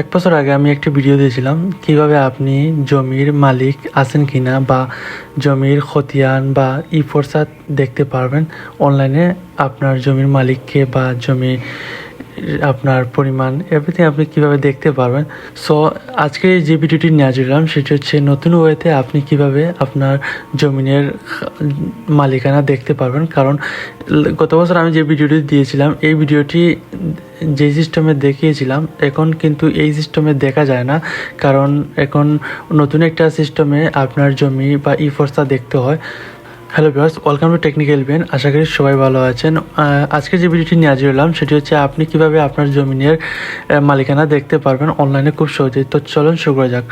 এক বছর আগে আমি একটি ভিডিও দিয়েছিলাম, কীভাবে আপনি জমির মালিক আছেন কিনা বা জমির খতিয়ান বা ই ফোরসাত দেখতে পারবেন। অনলাইনে আপনার জমির মালিককে বা জমি আপনার পরিমাণ এভরিথিং আপনি কীভাবে দেখতে পারবেন। সো আজকে যে ভিডিওটি নিয়ে আসলাম সেটি হচ্ছে নতুন ওয়েতে আপনি কীভাবে আপনার জমিনের মালিকানা দেখতে পারবেন। কারণ, গত বছর আমি যে ভিডিওটি দিয়েছিলাম, এই ভিডিওটি যে সিস্টেমে দেখিয়েছিলাম, এখন কিন্তু এই সিস্টেমে দেখা যায় না। কারণ এখন নতুন একটা সিস্টেমে আপনার জমি বা ই ফোর্সটা দেখতে হয়। Hello viewers welcome to technical Ben আশা করি সবাই ভালো আছেন। আজকে যে ভিডিওটি নিয়ে হাজির হলাম, সেটি হচ্ছে আপনি কীভাবে আপনার জমিনের মালিকানা দেখতে পারবেন। অনলাইনে খুব সহজেই। তো চলুন শুরু করা যাক।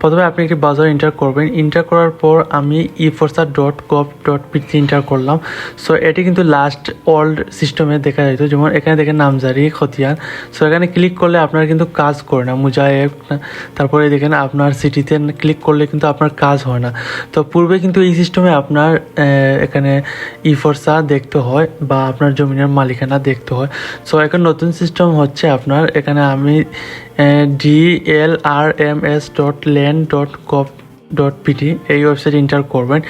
প্রথমে আপনি একটি বাজার এন্টার করবেন। এন্টার করার পর আমি E Forca dot gov dot PT enter করলাম। সো এটি কিন্তু লাস্ট ওল্ড সিস্টেমে দেখা যেত যেমন এখানে দেখেন নামজারি, খতিয়ান। সো এখানে ক্লিক করলে আপনার কিন্তু কাজ করে না, মুজায়েব তারপরে দেখেন আপনার সিটিতে ক্লিক করলে কিন্তু আপনার কাজ হয় না। তো, পূর্বে কিন্তু এই সিস্টেমে আপনার এখানে ই ফোরসা দেখতে হয় বা আপনার জমিনের মালিকানা দেখতে হয়। সো এখন নতুন সিস্টেম হচ্ছে আপনার। এখানে আমি D L R M S dot land dot gov dot PT এই ওয়েবসাইট এন্টার করবেন।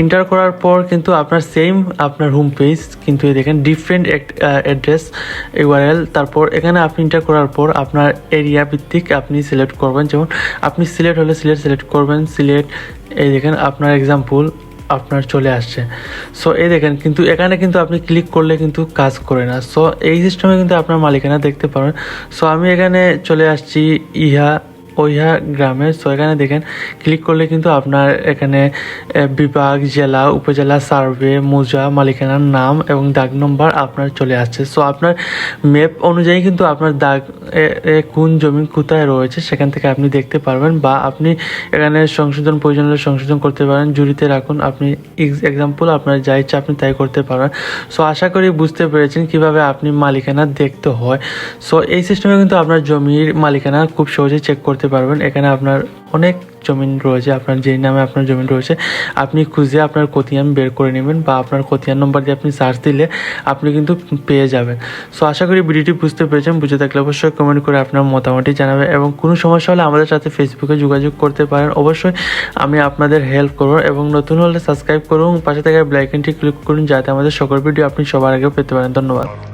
এন্টার করার পর কিন্তু আপনার সেম আপনার হোম পেজ কিন্তু এই দেখেন ডিফারেন্ট অ্যাড্রেস ইউআরএল তারপর এখানে আপনি এন্টার করার পর আপনার এরিয়া ভিত্তিক আপনি সিলেক্ট করবেন। যেমন আপনি সিলেক্ট হলে সিলেক্ট সিলেক্ট করবেন সিলেক্ট এই দেখেন আপনার এক্সাম্পল আপনার চলে আসছে। সো এই দেখেন কিন্তু এখানে কিন্তু আপনি ক্লিক করলে কিন্তু কাজ করে না। সো এই সিস্টেমে কিন্তু আপনার মালিকানা দেখতে পারবেন সো আমি এখানে চলে আসছি ইহা ওইহা গ্রামে সো এখানে দেখেন ক্লিক করলে কিন্তু আপনার এখানে বিভাগ, জেলা, উপজেলা সার্ভে মোজা, মালিকানার নাম এবং দাগ নম্বর আপনার চলে আসছে। সো আপনার ম্যাপ অনুযায়ী কিন্তু আপনার দাগ কোন জমি কোথায় রয়েছে সেখান থেকে আপনি দেখতে পারবেন বা আপনি এখানে সংশোধন প্রয়োজন হলে সংশোধন করতে পারেন, জুড়িতে রাখুন, আপনি এক্সাম্পল আপনার যা ইচ্ছা আপনি তাই করতে পারবেন সো আশা করি বুঝতে পেরেছেন কীভাবে আপনি মালিকানা দেখতে হয়। সো এই সিস্টেমে কিন্তু আপনার জমির মালিকানা খুব সহজে চেক করতে পারবেন। এখানে আপনার অনেক জমিন রয়েছে, আপনার যেই নামে আপনার জমিন রয়েছে, আপনি খুঁজে আপনার খতিয়ান বের করে নেবেন বা আপনার খতিয়ান নম্বর দিয়ে আপনি সার্চ দিলে আপনি কিন্তু পেয়ে যাবেন। সো আশা করি ভিডিওটি বুঝতে পেরেছেন। বুঝে থাকলে অবশ্যই কমেন্ট করে আপনার মতামতটি জানাবেন এবং কোনো সমস্যা হলে আমাদের সাথে ফেসবুকে যোগাযোগ করতে পারেন। অবশ্যই আমি আপনাদের হেল্প করব এবং নতুন হলে সাবস্ক্রাইব করুন। পাশে থাকা ব্লাইকনটি ক্লিক করুন যাতে আমাদের সকল ভিডিও আপনি সবার আগে পেতে পারেন। ধন্যবাদ।